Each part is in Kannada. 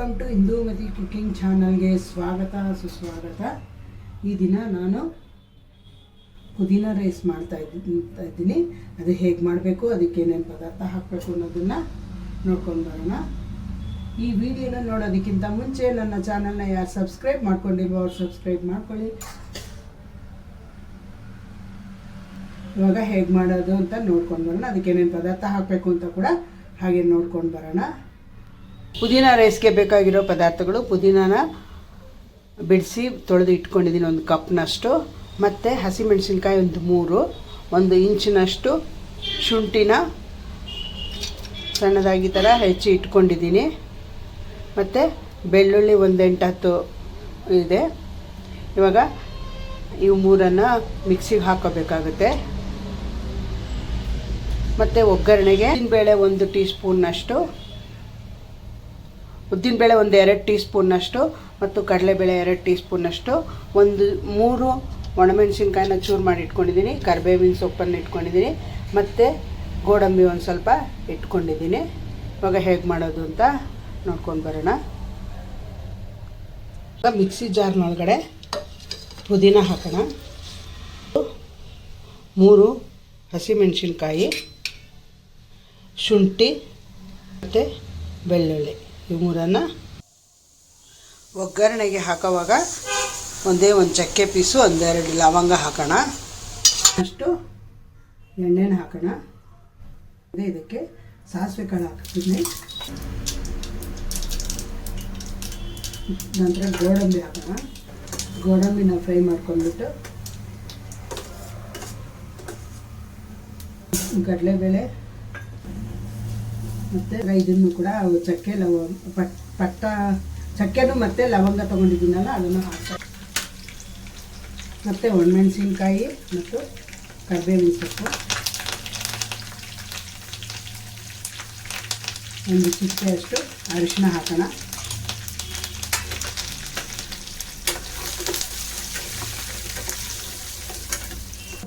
ವೆಲ್ಕಮ್ ಟು ಇಂದೂಮತಿ ಕುಕ್ಕಿಂಗ್ ಚಾನಲ್ಗೆ ಸ್ವಾಗತ, ಸುಸ್ವಾಗತ. ಈ ದಿನ ನಾನು ಪುದೀನ ರೈಸ್ ಮಾಡ್ತಾ ಇದ್ದೀನಿ. ಅದು ಹೇಗೆ ಮಾಡಬೇಕು, ಅದಕ್ಕೆ ಏನೇನು ಪದಾರ್ಥ ಹಾಕಬೇಕು ಅನ್ನೋದನ್ನು ನೋಡ್ಕೊಂಡು ಬರೋಣ. ಈ ವಿಡಿಯೋನ ನೋಡೋದಕ್ಕಿಂತ ಮುಂಚೆ ನನ್ನ ಚಾನಲ್ನ ಯಾರು ಸಬ್ಸ್ಕ್ರೈಬ್ ಮಾಡ್ಕೊಂಡಿಲ್ವೋ ಅವ್ರು ಸಬ್ಸ್ಕ್ರೈಬ್ ಮಾಡ್ಕೊಳ್ಳಿ. ಇವಾಗ ಹೇಗೆ ಮಾಡೋದು ಅಂತ ನೋಡ್ಕೊಂಡು ಬರೋಣ. ಅದಕ್ಕೆ ಏನೇನು ಪದಾರ್ಥ ಹಾಕಬೇಕು ಅಂತ ಕೂಡ ಹಾಗೆ ನೋಡ್ಕೊಂಡು ಬರೋಣ. ಪುದೀನ ರೈಸ್ಗೆ ಬೇಕಾಗಿರೋ ಪದಾರ್ಥಗಳು ಪುದೀನಾನ ಬಿಡಿಸಿ ತೊಳೆದು ಇಟ್ಕೊಂಡಿದ್ದೀನಿ ಒಂದು ಕಪ್ನಷ್ಟು, ಮತ್ತು ಹಸಿಮೆಣಸಿನ್ಕಾಯಿ ಒಂದು ಮೂರು, ಒಂದು ಇಂಚಿನಷ್ಟು ಶುಂಠಿನ ಸಣ್ಣದಾಗಿ ಥರ ಹೆಚ್ಚಿ ಇಟ್ಕೊಂಡಿದ್ದೀನಿ. ಮತ್ತು ಬೆಳ್ಳುಳ್ಳಿ ಒಂದು ಹತ್ತು ಇದೆ. ಇವಾಗ ಇವು ಮೂರನ್ನು ಮಿಕ್ಸಿಗೆ ಹಾಕೋಬೇಕಾಗುತ್ತೆ. ಮತ್ತು ಒಗ್ಗರಣೆಗೆ ಬೇಳೆ ಒಂದು ಟೀ ಸ್ಪೂನ್ನಷ್ಟು ಉದ್ದಿನಬೇಳೆ ಒಂದು ಎರಡು ಟೀ ಸ್ಪೂನ್ನಷ್ಟು ಮತ್ತು ಕಡಲೆಬೇಳೆ ಎರಡು ಟೀ ಸ್ಪೂನ್ನಷ್ಟು ಒಂದು ಮೂರು ಒಣಮೆಣಸಿನ್ಕಾಯಿನ ಚೂರು ಮಾಡಿ ಇಟ್ಕೊಂಡಿದ್ದೀನಿ. ಕರಿಬೇವಿನ ಸೊಪ್ಪನ್ನು ಇಟ್ಕೊಂಡಿದ್ದೀನಿ. ಮತ್ತು ಗೋಡಂಬಿ ಒಂದು ಸ್ವಲ್ಪ ಇಟ್ಕೊಂಡಿದ್ದೀನಿ. ಇವಾಗ ಹೇಗೆ ಮಾಡೋದು ಅಂತ ನೋಡ್ಕೊಂಡು ಬರೋಣ. ಮಿಕ್ಸಿ ಜಾರ್ನೊಳಗಡೆ ಪುದೀನ ಹಾಕೋಣ. ಮೂರು ಹಸಿಮೆಣಸಿನ್ಕಾಯಿ, ಶುಂಠಿ ಮತ್ತು ಬೆಳ್ಳುಳ್ಳಿ. ಈ ಮೂರನ್ನು ಒಗ್ಗರಣೆಗೆ ಹಾಕೋವಾಗ ಒಂದೇ ಒಂದು ಚಕ್ಕೆ ಪೀಸು, ಒಂದೆರಡು ಲವಂಗ ಹಾಕೋಣ. ಅಷ್ಟು ಎಣ್ಣೆನ ಹಾಕೋಣ. ಅದೇ ಇದಕ್ಕೆ ಸಾಸಿವೆ ಕಾಳು ಹಾಕ್ತೀನಿ. ನಂತರ ಗೋಡಂಬಿ ಹಾಕೋಣ. ಗೋಡಂಬಿನ ಫ್ರೈ ಮಾಡ್ಕೊಂಡ್ಬಿಟ್ಟು ಕಡಲೆಬೇಳೆ ಮತ್ತು ಇದನ್ನು ಕೂಡ ಚಕ್ಕೆ ಲವ ಪಟ್ ಪಟ್ಟ, ಚಕ್ಕೆನೂ ಮತ್ತು ಲವಂಗ ತೊಗೊಂಡಿದ್ದೀನಲ್ಲ, ಅದನ್ನು ಹಾಕ್ತಾ ಮತ್ತು ಒಣಮೆಣಸಿನ್ಕಾಯಿ ಮತ್ತು ಕರಿಬೇವಿನ ಸೊಪ್ಪು. ಒಂದು ಚಿಟ್ಟೆಯಷ್ಟು ಅರಿಶಿನ ಹಾಕೋಣ.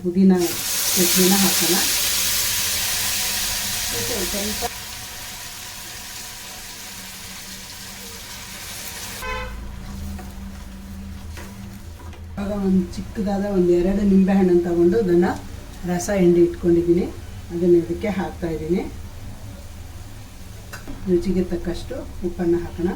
ಪುದೀನ ಚಟ್ನಿನ ಹಾಕೋಣ. ಸ್ವಲ್ಪ ಆಗ ಒಂದು ಚಿಕ್ಕದಾದ ಒಂದು ಎರಡು ನಿಂಬೆಹಣ್ಣನ್ನು ತಗೊಂಡು ಅದನ್ನು ರಸ ಹಿಂಡಿ ಇಟ್ಕೊಂಡಿದ್ದೀನಿ. ಅದನ್ನು ಇದಕ್ಕೆ ಹಾಕ್ತಾ ಇದ್ದೀನಿ. ರುಚಿಗೆ ತಕ್ಕಷ್ಟು ಉಪ್ಪನ್ನು ಹಾಕೋಣ.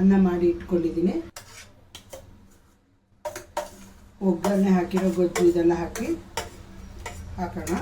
ಅನ್ನ ಮಾಡಿ ಇಟ್ಕೊಂಡಿದ್ದೀನಿ. ಒಗ್ಗರಣೆ ಹಾಕಿರೋ ಗೊಜ್ಜು ಇದೆಲ್ಲ ಹಾಕಿ ಹಾಕೋಣ.